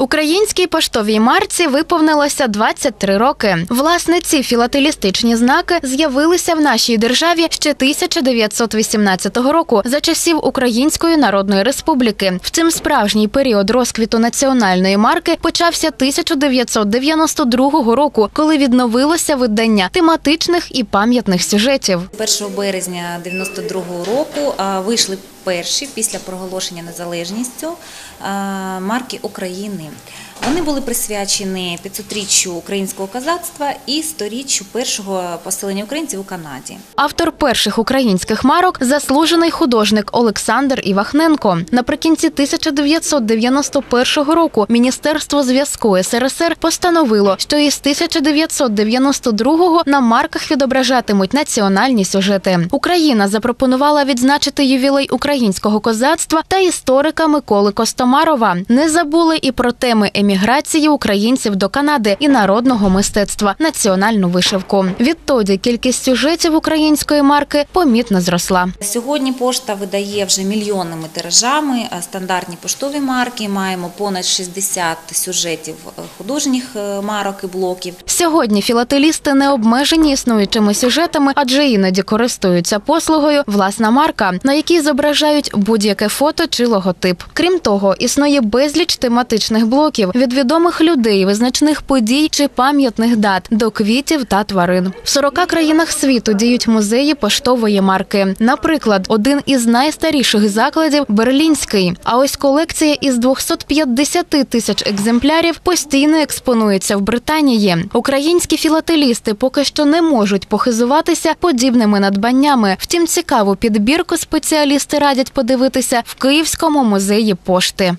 Українській поштовій марці виповнилося 23 роки. Власне, ці філателістичні знаки з'явилися в нашій державі ще 1918 року за часів Української Народної Республіки. Втім, справжній період розквіту національної марки почався 1992 року, коли відновилося видання тематичних і пам'ятних сюжетів. 1 березня 92 року вийшли перші після проголошення незалежністю марки України. Вони були присвячені 500-річчю українського козацтва і 100-річчю першого поселення українців у Канаді. Автор перших українських марок заслужений художник Олександр Івахненко. Наприкінці 1991 року Міністерство зв'язку СРСР постановило, що із 1992-го на марках відображатимуть національні сюжети. Україна запропонувала відзначити ювілей українського козацтва та історика Миколи Костомарова. Не забули і про теми еміграції українців до Канади і народного мистецтва національну вишивку. Відтоді кількість сюжетів української марки помітно зросла. Сьогодні пошта видає вже мільйонними тиражами а, стандартні поштові марки. Маємо понад 60 сюжетів е, художніх е, марок і блоків. Сьогодні філателісти не обмежені існуючими сюжетами, адже іноді користуються послугою власна марка, на якій зображають будь-яке фото чи логотип. Крім того, існує безліч тематичних блоків від відомих людей, визначних подій чи пам'ятних дат до квітів та тварин. В 40 країнах світу діють музеї поштової марки. Наприклад, один із найстаріших закладів берлінський. А ось колекція із 250 тисяч екземплярів постійно експонується в Британії. Українські філателісти поки що не можуть похизуватися подібними надбаннями. Втім, цікаву підбірку спеціалісти радять подивитися в Київському музеї пошти.